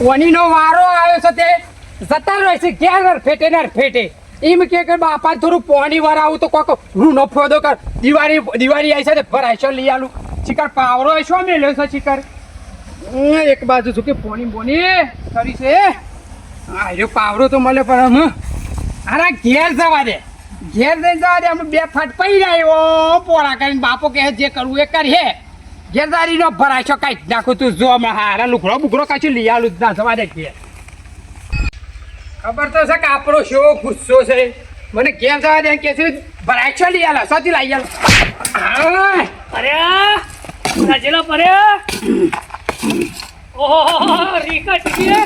વનીનો વારો આવ્યો છે તે. જતા રહે છે ક્યાં ફેટે ને ફેટે. એમ કે કે બાપા થોડું પોણી વાર આવું તો કોક રૂનો ફોદો કર. દિવાળી દિવાળી આવી છે તે ભરાઈશો લઈ આલું. ચિકર પાવરો શું મેલ્યો છે ઉમ, એક બાજુ છું કે પોણી બોની કરી છે. આ પાવરો તો મળે પણ હમ. અરે ઘેર જવા દે. ઘેર જઈને જવા દે અમે બે ફાટ પડી જાય પોળા કરીને બાપો કહે જે કરવું એ કરીએ ઘેરદારી નો ભરાય છો કઈ નાખું તું જો હમણાં હારા લુકડો બુકડો કાચું લઈ આલું ના થવા દે કે ખબર તો છે કે આપણો શો ગુસ્સો છે મને ઘેર જવા દે કે છે ભરાય છો લઈ આલો સોથી લઈ આલો અરે રાજેલા પરે ઓહો રીકા ટીકે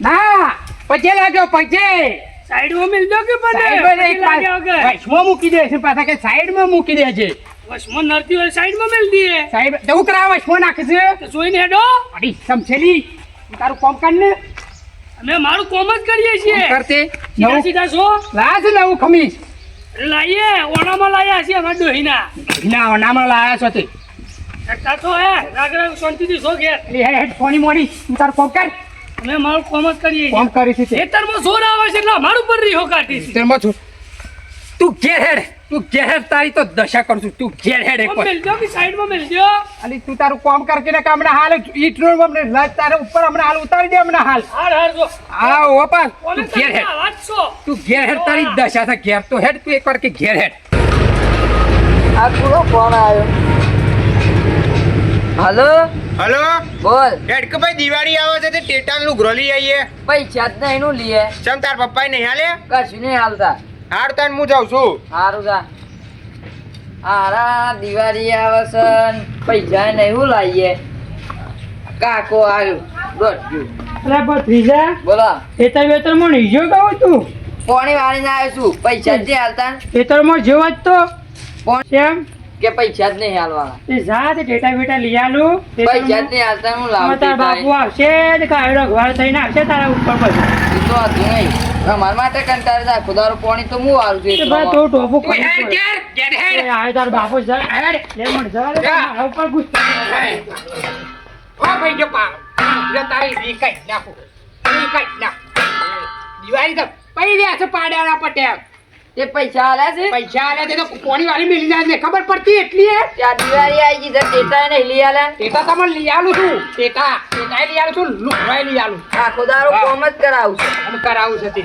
ના પજે લાગ્યો પજે સાઈડમાં મિલ મિલજો કે બને. વચમાં મૂકી દે છે પાછા કે સાઈડમાં મૂકી દે છે. વશમાં નરતી હોય સાઈડમાં મિલ દીએ સાઈડ જવું કરાવે વશમાં નાખે છે. તો જોઈને હેડો. અડી સમછેલી તારું કોમ કર ને. અમે મારું કોમ જ કરીએ છીએ. કરતે. સીધા નવું સીધા છો? લાજ નવું ખમીસ. લાઈએ ઓણામાં લાયા છે અમારા ડોહીના. ના નામાં લાયા છો તે. તો હે? રાગ રાગ શાંતિથી છો ઘેર. હેડ ફોની મોડી. તું તારું કોમ કર. અમે મારું કોમ જ કરીએ કોમ કરી છે ખેતરમાં જોર આવે છે એટલે અમારું પર રીહો કાઢી છે. તેમાં છું તું ઘેર હેડ. તું ઘેર હેડ તારી તો દશા કરું છું. તું ઘેર હેડ એક કોમ મિલ દો કે સાઈડમાં મિલ દો અલી તું તારું કોમ કર કે હમણાં હાલ ઈટ નો હમણે લજ તારે ઉપર હમણાં હાલ ઉતારી દે હમણાં હાલ. હાલ હાલ જો. આ ઓપા તું ઘેર હેડ. તું ઘેર હેડ તારી દશા છે ઘેર. તો હેડ તું એકવાર કે ઘેર હેડ. આ પૂરો કોણ આવ્યો? હલો? હલો? બોલ. ભાઈ દિવાળી આવે છે તે ટેટાનનું લઈ આવીએ. પૈસા જ નહીં નું લીએ ચમ તાર પપ્પા નહીં હાલે? કશું નહીં હાલતા. હાર તાન હું જાઉં છું. હારું તા હારા દિવાળી આવે છે પૈસા નહીં હું લાવીએ. કાકો આવ્યું. દોઢ્યું અરે ભત્રીજા બોલો. ખેતર વેતરમાં ઈજો કહું તું? પોણી વાળીને આવ્યો છું. પૈસા જ એ તો ખેતરમાં જેવો જ તો. કોણ કેમ? કે પૈસા જ નહીં હાલવાના. તે જા તે ડેટા બેટા લઈ આલું. પૈસા જ નહીં હાલતા હું લાવું તારા બાપુ આવશે ને કાયડો ઘર થઈને આવશે તારા ઉપર પછી તો હતું નહીં. મારા માટે કંટાળ થાય. ખુદારું પાણી તો હું વાળું છું ભાઈ તો ટોપું આવે તારો બાપુ જા હેડ. લે મણ જવા જા. મારા ઉપર ગુસ્સો ઓ ભાઈ જો પા જો તારી રી કઈ નાખું. રી કઈ નાખ. દિવાળી તો પડી રહ્યા છે પાડ્યાના પટેલ. તે પૈસા આલ્યા છે? પૈસા આલ્યા તે તો કોની વાળી મિલી જાય ને ખબર પડતી એટલી હે? ત્યાં દિવાળી આવી ગઈ ટેટા એને લઈ આલ્યા ટેટા તમને લઈ આલું છું. ટેટા ટેટા લઈ આલું છું લુખવાય લઈ આલું આખો દારો કોમ જ કરાવું છું. કરાવું છે તે.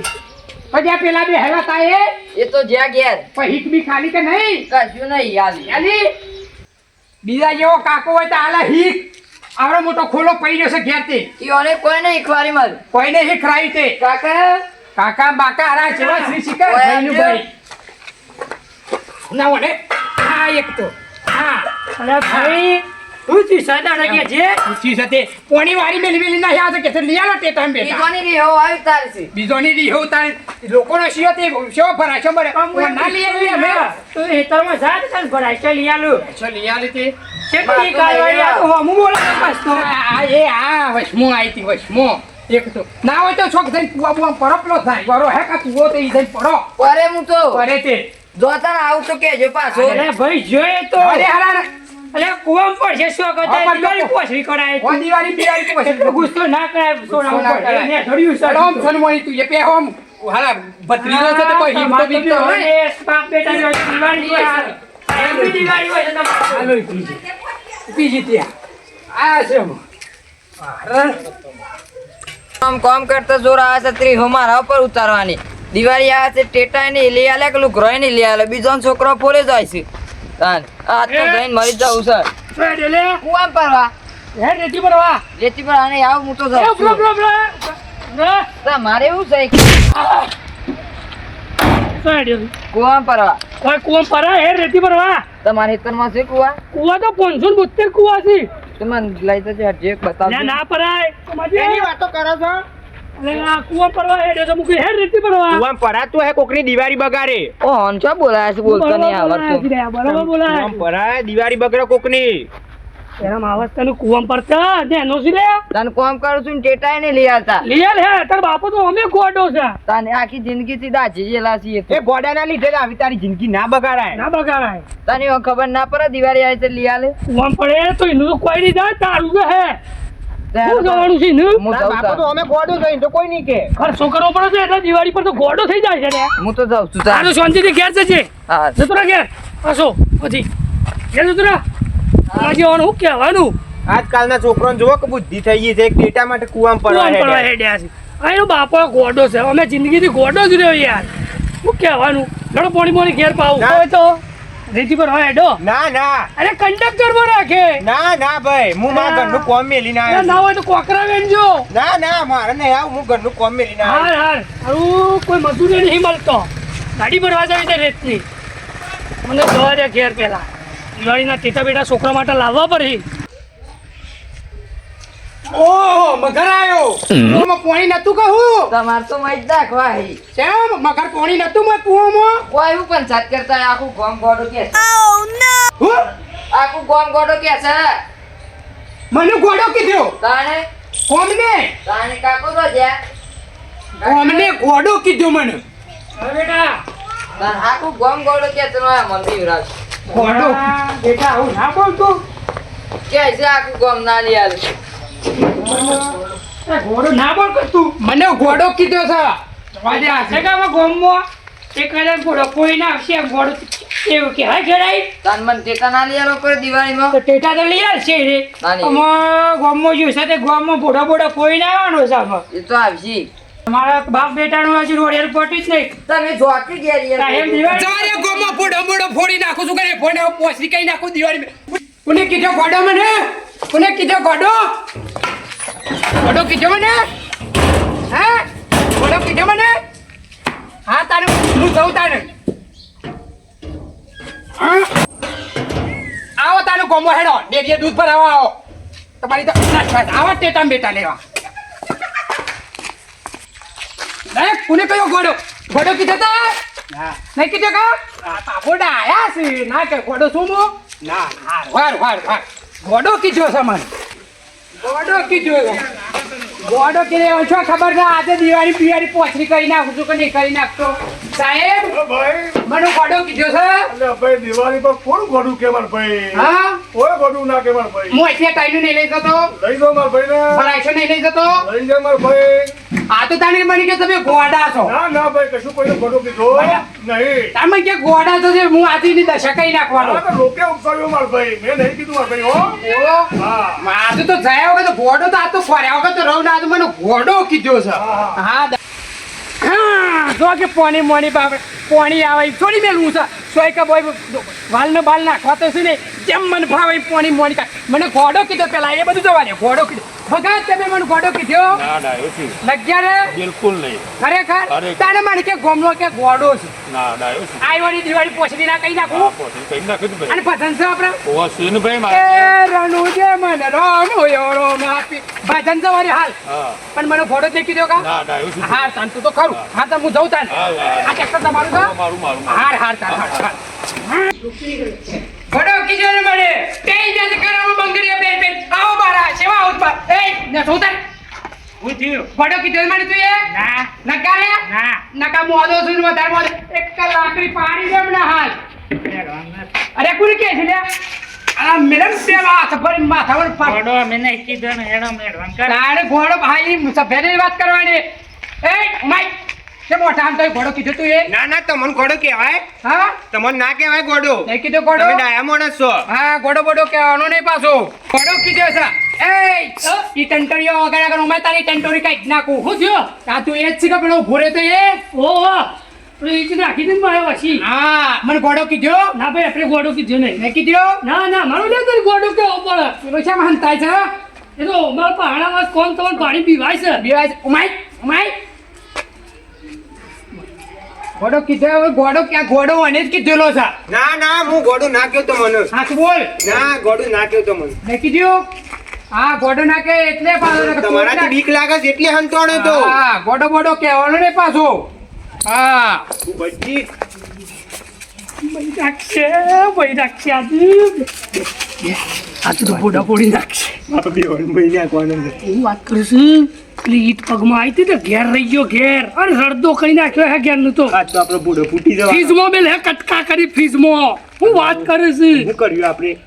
પછી આ પેલા બે હેલા તા એ એ તો જ્યાં ઘેર. પણ હિક બી ખાલી કે નહીં? કશું નહીં યાદ? આલી બીજા જેવો કાકો હોય તો આલા હિક આવડો મોટો ખોલો પડી જશે ઘેર તે ઈઓને કોઈ નહીં ખવારી મળ. કોઈને હિક રાઈ તે. કાકા કાકા બાકા આરા જેવા શ્રી ઓય ભાઈનું. ભાઈ. ના. ઓને હા એક તો. હા. અરે ભાઈ તું જી સાદા લાગ્યા છે? ઊંચી છે તે. પોણી વાળી મેલી મેલી ના યાદ કે લઈ આલો તે ટાઈમ બેટા ઈકોની રીહો આવી તારશે બીજો ની રીહો તાર લોકોનો શિયો તે શો ભરા છો બરે ના લઈ આવી અમે. તું ખેતરમાં જા ને તને ભરાય. છે લઈ આલું. છો લઈ આલી તે. કેટલી કાલવાળી આ તો હમું બોલે બસ તો. આ એ આ વસમો આઈતી વસમો એક તો ના હોય તો છોક થઈ કુવા બુવા પરપલો થાય. હે કા કુવો તો ઈ થઈ પડો પરે હું તો પરે તે. જોતા ને આવું તો કેજો પાછો. અરે ભાઈ જોઈએ તો. અરે હારા અરે કુવામ શું દિવાળી કરાય ઓ દિવાળી ગુસ્સો ના કરાય સોના ઉપર. કરાય. ધડ્યું તું એ પે હોમ. હાલા ભત્રીજો છે તો કોઈ હિમ તો બીમ હોય. ને. બાપ બેટા જો દિવાળી પર એમની દિવાળી હોય છે હાલો ઈ બીજી બીજી ત્યાં. આ છે. આમ કામ કરતા જોર આવે છે ત્રીહો મારા ઉપર ઉતારવાની. દિવાળી આવે છે ટેટા ને લઈ આલે કે લુકરોય ને લઈ આલે? બીજો છોકરો પોલે જાય છે. તાન આ તો જઈને મરી જાવ સર હેડ લે. આમ પરવા હે રેતી પરવા રેતી પર આને આવ હું તો એ બ્લો, બ્લો, બ્લો. તા મારે એવું છે. કુવામ પરવા કોઈ કુવામ પરા હેડ રેતી પરવા તમારે હેતરમાં છે કુવા? કુવા તો 572 કુવા છે. તમે લઈ જજો જે બતાવજો. ના ના પરાય. એની વાતો કરો છો? કુવા પરવા હેડ તો મૂકી હેડ રેતી પરવા તું પરાતું હે કોકની દિવાળી બગાડે. ઓ હંચો બોલાય છે બોલતો નહીં આવડતું. બરોબર બોલાય પરાય દિવાળી બગડે કોકની. એના માવસ તને કુવામ પડતા ને એનો શું લે? તને કોમ કરું છું ને ટેટાય ને લઈ આવતા. લે લે તાર બાપુ તો અમે ગોડો છે. તને આખી જિંદગી થી દાજી ગયેલા છીએ એ ગોડાના લીધે જ આવી તારી જિંદગી ના બગાડાય. ના બગાડાય. તને ખબર ના પડે દિવાળી આવે છે લઈ આલે? કુવામ પડે તો એનું કોઈ નહીં જાય તારું તો હે. શું જવાનું છે હું બાપુ તો અમે ગોડો જોઈને તો કોઈ નહીં કે. ખર્ચો કરવો પડે છે એટલે દિવાળી પર તો ગોડો થઈ જાય છે ને. હું તો જાઉં છું. તારું. શાંતિથી ઘેર જજે. હા. જતો ઘેર. પાછો પછી. ઘેર જતો રહે આમાં જવાનું શું કહેવાનું? આજકાલના છોકરાને જુઓ કે બુદ્ધિ થઈ ગઈ છે. એક ડેટા માટે કુવામાં પડવા પડવા હેડ્યા. છે. બાપો ગોડો છે. અમે જિંદગીથી ગોડો જ રહ્યો યાર. શું કહેવાનું? લડો પોણી પોણી ઘેર પાવું ના. તો રેતી પર હોય હેડો. ના ના. અરે કંડક્ટર રાખે. ના ના ભાઈ. હું મારા ઘરનું કોમ મેલી ના ના હોય તો કોકરા વેણજો ના ના મારે નહીં આવું. હું ઘરનું કોમ મેલીને આવ્યો હાર હાર હારું કોઈ મજૂરી નહીં મળતો. ગાડી ભરવા જવી છે રેતની. મને જવા દે ઘેર પેલા દિવાળીના ટેટા બેટા છોકરા માટે લાવવા પડે. ઓહો મગર આયો. કૂવામાં પાણી નતું કહું? તમાર તો મજ દાખવા હી. કેમ મગર પાણી નતું કૂવામાં? કોઈ પણ કરતા આખું ગોમ ગોડો કે છે. હું? આખું ગોમ ગોડો કે છે. મને ગોડો કીધો. તાણે? કોમને? તાણે કાકો તો જ્યાં ગોડો કીધો મને? બેટા. આખું ગોમ ગોડો કે છે મંદિર વિરાજ. ગોડો બેટા આવું ના બોલતું? કે છે આખું ગોમ ના લઈ ઘોડો ના બોલ તું? મને ગોડો કીધો છે. વાજે આ છે. સેગામાં ગોમમાં. એક હજાર ઘોડો કોઈ ના આવશે ઘોડો એવું કે હા ખેડાઈ તાન મન ટેટા ના લઈ આલો પર દિવાળીમાં. તો ટેટા તો લઈ આવશે રે. આમાં ગામમાં છે તે ગામમાં બોડા બોડા કોઈ ના આવવાનો છે આમાં. એ તો આવશે. તમારા બાપ બેટાનું હજી રોડ પટી જ નહીં. તમે જોકી ગયા સાહેબ યાર દિવાળી જવારે ગોમાં ફોડો મોડો ફોડી નાખું છું કરે ફોને પોસી કઈ નાખું દિવાળી કોને કીધો ગોડો મને? કોને કીધો ગોડો? ગોડો કીધો મને? હે? ગોડો કીધો મને? હા તારે હું જઉં તારે. હા? આવો તારું ગોમો હેડો. ડેરીએ દૂધ પર આવો. આવો તમારી તો આવો ટેટા બેટા લેવા. એ કોને કયો ઘોડો? ઘોડો કીધો તો? નહીં કીધો કા? આ બાબોડા આયા છે. ના કે ઘોડો શું મો? ના. હાર વાર વાર હાર. ગોડો કીધો છે મને. ગોડો કીધો. ગોડો કે ઓછો ખબર ના આજે દિવાળી બિવાળી પોછરી કરી નાખું છું કે નહીં કરી નાખતો? સાહેબ ભાઈ. મને ગોડો કીધો છે. અલ્યા ભાઈ દિવાળી પર કોણ ગોડું કે માર ભાઈ? હા? ઓય ગોડું ના કે માર ભાઈ. હું એટલે ટાઈમ નહીં લઈ જતો. લઈ જો માર ભાઈ ને ભરાઈશો નહીં લઈ જતો? લઈ જાય માર ભાઈ. આ તો તાણી મને કે તમે ગોડા છો. ના ના ભાઈ કશું કોઈ ગોડો કીધો. નહીં. તમે કે ગોડા તો છે હું આજની દશા કઈ નાખવાનો. આ તો લોકે ઉપસાવ્યો માર ભાઈ. મેં નહીં કીધું માર ભાઈ હો. હા. મારું તો જયા વગર તો ઘોડો તો આ તો ફર્યા વગર તો રહું ના તો મને ઘોડો કીધો છે. હા જો કે પોણી મોણી બાપડે પોણી આવે થોડી મેલું છે. સોય કે બોય વાલનો બાલ નાખવા તો છે ને જેમ મને ભાવે પોણી મોણી કા મને ઘોડો કીધો પેલા એ બધું જવા દે ઘોડો કીધો. ભગત તમે મને ગોડો કીધો? ના ના એથી. લગ્યા રે બિલકુલ નહીં. ખરેખર. તારે મને કે ગોમલો કે ગોડો છે? ના ના એથી. આઈ દિવાળી પોછડી ના કઈ નાખું? કઈ ભાઈ. અને ભજન છે આપણે? ઓ સીનભાઈ એ રણુજે મને રામ હોયો રામ આપી ભજન છે વારી હાલ. પણ મને ગોડો દેખી દો કા? ના ના એથી. હા તાન તું તો ખરું. હા. તો હું જઉં તાન. આ ટ્રેક્ટર તમારું છે? મારું મારું હાર હાર તાર હાર હાર ઘોડો કીધો ને મને તે જ કરાવો બંગડીઓ બેન બેન આવો બારા સેવા આવું બાર એ ને સોતર હું થયું? ઘોડો કીધો મને તું એ ના. નકા રે ના. નકા મોદો સુન ને વધારે મોદો એક લાકડી પાડી દે મને હાલ. અરે કોણ કે છે લે આ મેડમ હાથ પર માથા પર પાડ મને કીધું ને હેડો મેળવાન કર. તારે ઘોડો ભાઈ સભ્યની વાત કરવાની. એ માય કે મોટા આમ તો ઘોડો કીધું તું એ? ના ના તમને ઘોડો કહેવાય? હા? તમને ના કહેવાય ઘોડો નહીં કીધું ઘોડો તમે ડાયા માણસ છો. હા ઘોડો બોડો કહેવાનો નહીં પાછો. ઘોડો કીધો છે. ઈ ટંટરીઓ વગર કરો. મેં તારી ટંટોરી કાઢી નાખું. હું થયો? આ તું એ જ છે કે પેલો ઊભો તો એ? ઓહો નાખી દે મારે પછી હા. મને ગોડો કીધો? ના ભાઈ આપણે ગોડો કીધું નહીં. મેં કીધો? ના ના મારું લે તારી ગોડો કેવો પડે? પેલો છે હંતાય છે એ તો મારા પહાડામાં કોણ તમારે પાણી પીવાય છે? પીવાય છે. ઉમાઈ ઉમાઈ ઘોડો કીધો હવે ઘોડો ક્યાં? ઘોડો અને જ કીધેલો છે. ના ના હું ગોડું ના તો મને. હાથ બોલ. ના ગોડું ના તો મને. મેં કીધું? હા ગોડો નાખે એટલે પાછો તમારાથી બીક લાગે છે એટલે હંતોડે તો. હા ગોડો બોડો કહેવાનો ને પાછો. હા. બચી. ભાઈ ભાઈ આજે. તો નાખશે. ભાઈ છે. હું વાત કરું છું પેલી પગમાં આવી હતી ને ઘેર રહી ગયો ઘેર. અરે રડદો કરી નાખ્યો હે ઘેરનું તો. આજ તો આપણો બુડો ફૂટી બેલ હે કટકા કરી ફ્રીજમાં. હું વાત કરું છું. શું કર્યું આપણે?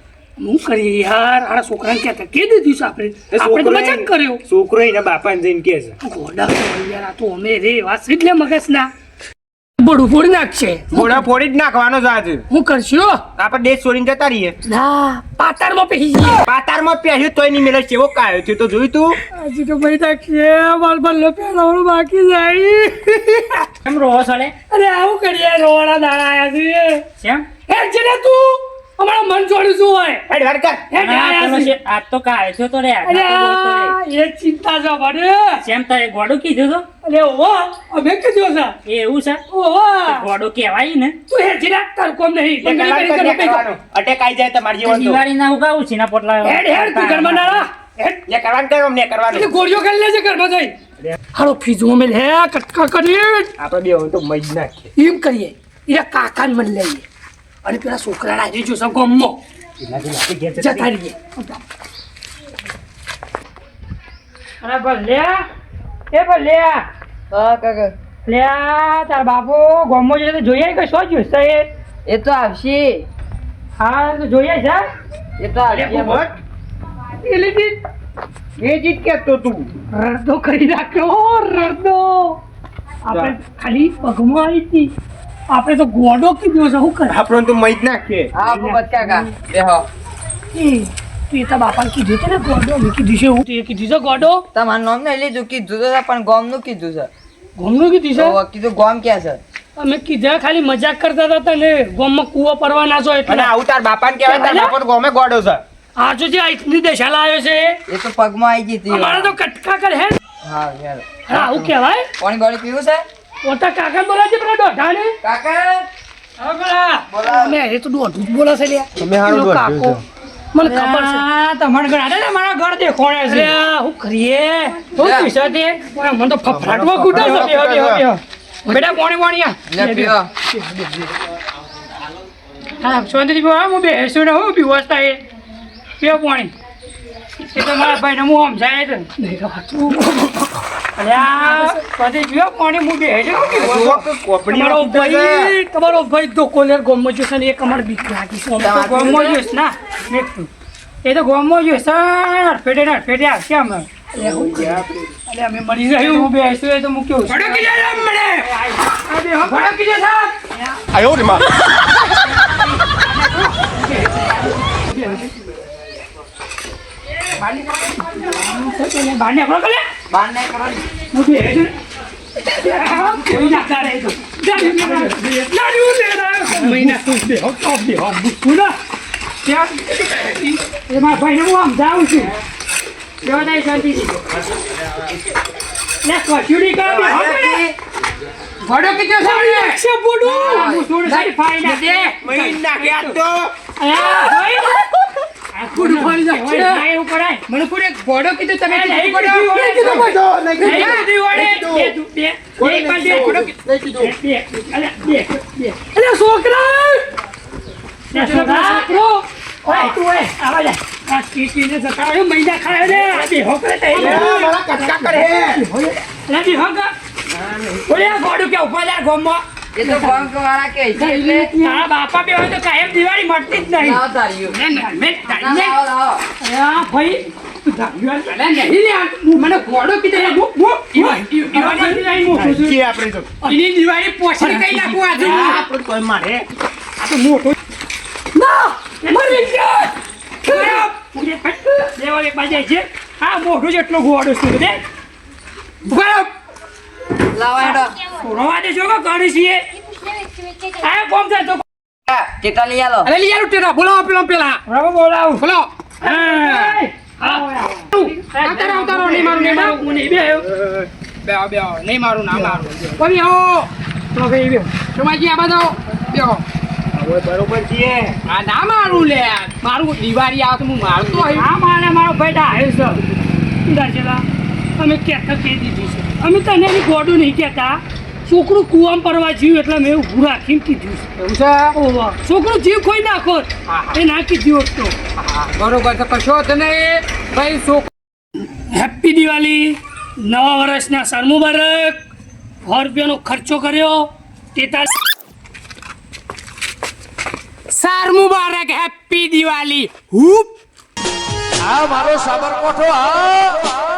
હું કરીએ યાર આના છોકરાને કહેતા કે દીધું આપણે? આપણે તો મજાક કર્યો. છોકરો એના બાપાને જઈને કહે છે. ગોડા યાર આ તો અમે રે વાત એટલે મગજ ના બડું ફોડી નાખશે ઘોડા ફોડી જ નાખવાનો છે આજે. હું કરશું આપણે દેશ છોડીને જતા રહીએ. ના પાતાળમાં પહેરી જઈએ. પાતારમાં પહેર્યું તોય નહીં મેલે કેવો કાયો છે તો જોયું તું? હજી તો ભાઈ નાખશે માર બલ્લો પહેરવાનું બાકી જાય. એમ રહો સળે? અરે આવું કરીએ રોવાના દાડા આયા છે કેમ? જેને તું? અમારા મન છોડ્યું શું હોય? હેડ હેડ કર હે આયા છે. આજ તો કાય છો તો રે અરે એ ચિંતા છે મને જેમ એ ગોડું કીધું તો? અરે ઓ અમે કીધું છે. એ એવું છે? ઓ ગોડો કહેવાય ને. તું હે જીરા તાર કોમ નહીં. એ કલાક કરી કરી કરવાનું. અટેક આવી જાય તમારી જીવન તો દિવાળી ના ઉગાવું છે ના પોટલા હેડ હેડ તું ઘરમાં ના હેડ. ને કરવાનું કરો અમને કરવાનું. ગોળીઓ ખાઈ લેજે ઘરમાં જઈ. હાલો ફીજમાં મેલ હે કટકા કરી આપણે બે તો મજ નાખીએ. એમ કરીએ. એ કાકાને મન લઈએ. અને પેલા છોકરાને આજે જો સૌ ગમો એનાથી આપણે ઘેર જતા રહીએ. રહીએ. અરે ભલ્યા એ ભલ્યા હા કાકા. લ્યા તાર બાપો ગોમો જોઈએ તો જોઈએ કે શું જોઈશ એ એ તો આવશે. હા તો જોઈએ છે? એ તો આવશે પોપટ, એટલે જીત એ જીત કેતો તું. રડતો કરી નાખ્યો રડતો. આપણે ખાલી પગમાં આવી હતી. આપણે તો ગોડો કીધો છે શું કરે? આપણો તો મજ નાખીએ. હા પોપટ કાકા બેહો. એ તું એ તારા બાપાને કીધું તને ગોડો. મેં કીધું છે હું તે કીધું છે ગોડો. તમારું નામ નહીં લીધું કીધું તો છે, પણ ગોમનું કીધું છે. ગોમનું કીધું છે? તો કીધું ગોમ ક્યાં છે? અમે કીધા ખાલી મજાક કરતા હતા તને ગોમમાં કૂવો પરવા ના છો અને એટલે આવું તાર બાપાને કહેવાય તાર બાપા તો ગોમે ગોડો છે. આજુ જે આઈની દશા લાવ્યો છે એ તો પગમાં આવી ગઈ હતી. અમારે તો કટકા કરે હે? હા યાર. હા આવું કહેવાય? પાણી ગોળી પીવું છે? પોતા કાકા કાકા? બોલા. અમે એ તો દોઢું જ બોલે છે લ્યા. તમે હારું પેલો કાકો. મને ખબર છે. તમારે ઘર આડે ને મારા ઘર દેખોણે અરે છે. આ શું કરીએ? શું પૈસા તે મને તો ફફડાટમાં કૂટે છે. બેહો, બેહો, બેહો, બેહો. બેટા પાણી પાણી આ. લે પીવો હા શાંતિથી પીવો હા, હું બેસું ને હું પીવસ્તા એ. પીવો પાણી. એ તો મારા ભાઈને હું સમજાય છે અલ્યા પછી અરે પીવો પાણી હું બે જુઓ તમારો ભાઈ તમારો ભાઈ ધોકોલેર ગોમમાં જશે ને એક અમારે બીક લાગી છે. જોઈશ ના એ તો ગોમમાં જોઈશ સર પેટે ના પેટે આ કેમ એટલે અમે મળી રહ્યું હું બેસું એ તો હું કેવું છું. ભડકી જાય મને. બહાર નીકળો કલે. બાર નહીં કરો હું બેસું. કોઈ ના કરે એ તો. મહિના તું તો બેહો બુકુ ના ત્યાં એ મારા ભાઈને હું છું લે, કચુડી કરો. છે બોડું હું થોડું સારી ફાઈ ના દે. મહિન નાખ્યા તો અલા, ભાઈ. આ થોડું ફાડી નાખ. હોય, ના કોઈ એક ઘોડો કીધો તમે નહીં ઘોડો. નહીં કીધો ઘોડો. નહીં કીધો ઘોડો બે, બે. એક બાજુ, નહીં કીધો બે. અલા, બે, બે. અરે છોકરા લે, છોકરા. ઓય, તું ઓય, આવા જા. આ કીકીને જતા રહ્યો, મહિના ખાયો લે. આ બે હોકરે તો મારા કટકા કરે લે, બે હોકા. ઓય, આ કે ઉપાદાર ગોમમાં. એ તો ગોમ વાળા કે છે એટલે તારા બાપા બે હોય તો કાયમ દિવાળી મળતી જ નહીં. લાવો તારીઓ ના, લે. લાવો ભાઈ, મોટું આપણે તો દિવાળી પોછડી કઈ નાખું આજે? હું. આપણે કોઈ મારે. આ તો મોટો મરી ગયા! ખરાબ પૂરે ફટ દેવાળ એક બાજુ છે આ મોટો જેટલો ગોળો છે લાવો હેડો. રોવા દે જો કે છીએ આ કોમ થાય તો હા, લઈ આલો. અરે લી યાર ટેરા બોલાવો પેલો પેલા. બરાબર બોલાવ. બોલો. આવતારો આવતારો નહીં મારું નહીં મારું હું નહીં બે બેહો નહીં મારું ના મારું. કોઈ ભાઈ બે. સમાજી આ બધો બે બરોબર છીએ. આ ના મારું લે. મારું દિવાળી આવે તો હું મારતો આ મારે મારો ભાઈ આવ્યો છે. અમે કહેતા કહી દીધું છે. અમે તને એની ગોડું નહીં કહેતા. છોકરું કુવામાં પરવા જીવ એટલે મેં ઊભું રાખીને કીધું છે. એવું છે? ઓવા. છોકરું જીવ ખોઈ નાખો એ ના કીધું હોત તો. હા, બરોબર છે. કશો તને ભાઈ છોકરો હેપી દિવાળી નવા વર્ષના સર મુબારક. સો રૂપિયાનો ખર્ચો કર્યો. તેતાલીસ સર મુબારક. હેપી દિવાળી હુપ. આ મારો સાબરકોઠો આ